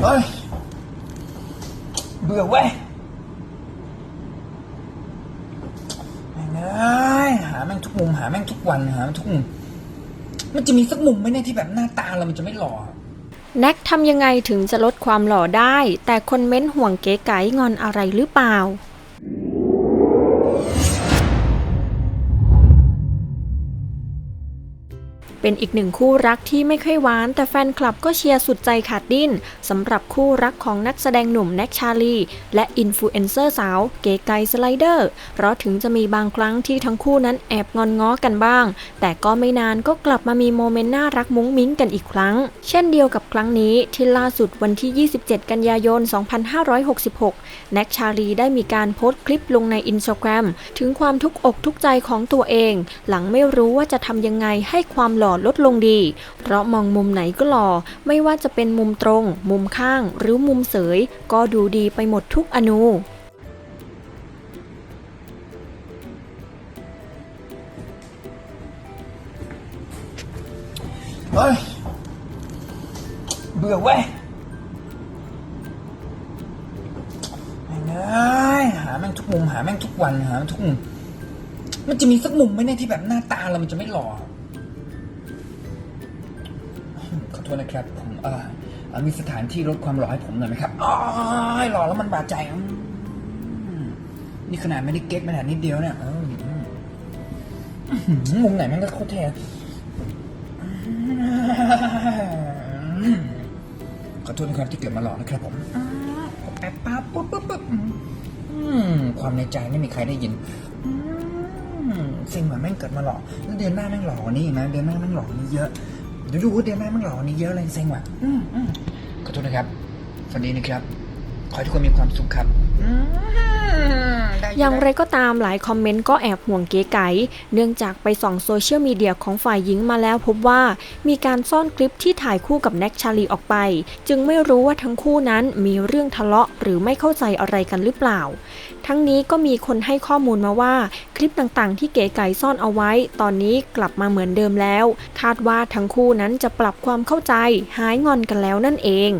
เฮ้ย เบื่อเว้ยแม่งเอ้ยหาแม่งทุกมุมหาแม่งทุกวันหาแม่งทุกมุม มันจะมีสักมุมไหมเนี่ยที่แบบหน้าตาเรามันจะไม่หล่อ แน็กทำยังไงถึงจะลดความหล่อได้ แต่คนเม้นห่วงเก๋ไก๋งอนอะไรหรือเปล่า เป็นอีกหนึ่งคู่รักที่ไม่ค่อยหวาน แต่แฟนคลับก็เชียร์สุดใจขาดดิ้นสำหรับคู่รักของนักแสดงหนุ่มแน็กชาลี และอินฟลูเอนเซอร์สาวเก๋ไกสไลเดอร์ เพราะถึงจะมีบางครั้งที่ทั้งคู่นั้นแอบงอนง้อกันบ้าง แต่ก็ไม่นานก็กลับมามีโมเมนต์น่ารักมุ้งมิ้งกันอีกครั้ง เช่นเดียวกับครั้งนี้ที่ล่าสุดวันที่ 27 กันยายน 2566 แน็กชาลีได้มีการโพสต์คลิปลงในอินสตาแกรมถึงความทุกข์อกทุกใจของตัวเอง หลังไม่รู้ว่าจะทำยังไงให้ความหล่อลดลงดี เพราะมองมุมไหนก็หล่อ ไม่ว่าจะเป็นมุมตรง มุมข้าง หรือมุมเสย ก็ดูดีไปหมดทุกอนูเฮ้ยเบื่อเว้ยแม่งเอ้ยหาแม่งทุกมุมหาแม่งทุกวันหาแม่งทุกมุมมันจะมีสักมุมไหมเนี่ยที่แบบหน้าตาเรามันจะไม่หล่อ ขอโทษนะครับผมเออมีสถานที่ลดความหล่อให้ผมหน่อยไหมครับอ๋อหล่อแล้วมันบาดใจนี่ขนาดไม่ได้เก๊กขนาดนิดเดียวเนี่ยมุมไหนแม่งก็โคตรเท่อืมขอโทษนะครับที่เกิดมาหล่อนะครับผมแป๊บปั๊บปุ๊บปุ๊บปุ๊บความในใจไม่มีใครได้ยินสิ่งเหมือนแม่งเกิดมาหล่อแล้วเดือนหน้าแม่งหล่อกว่านี้อีกนะเดือนหน้าแม่งหล่อกว่านี้เยอะ เดี๋ยวดูว่าเดือนหน้าแม่งหล่อกว่านี้เยอะเลยเซ็งว่ะอืมอืมขอโทษนะครับสวัสดีนะครับ ขอให้ทุกคนมีความสุขครับ อืมได้ อย่างไรก็ตามหลายคอมเมนต์ก็แอบห่วงเก๋ไก๋เนื่องจากไปส่องโซเชียลมีเดียของฝ่ายหญิงมาแล้วพบว่ามีการซ่อนคลิปที่ถ่ายคู่กับแน็กชาลีออกไป จึงไม่รู้ว่าทั้งคู่นั้นมีเรื่องทะเลาะหรือไม่เข้าใจอะไรกันหรือเปล่า ทั้งนี้ก็มีคนให้ข้อมูลมาว่า คลิปต่างๆ ที่เก๋ไก๋ซ่อนเอาไว้ ตอนนี้กลับมาเหมือนเดิมแล้ว คาดว่าทั้งคู่นั้นจะปรับความเข้าใจ หายงอนกันแล้วนั่นเอง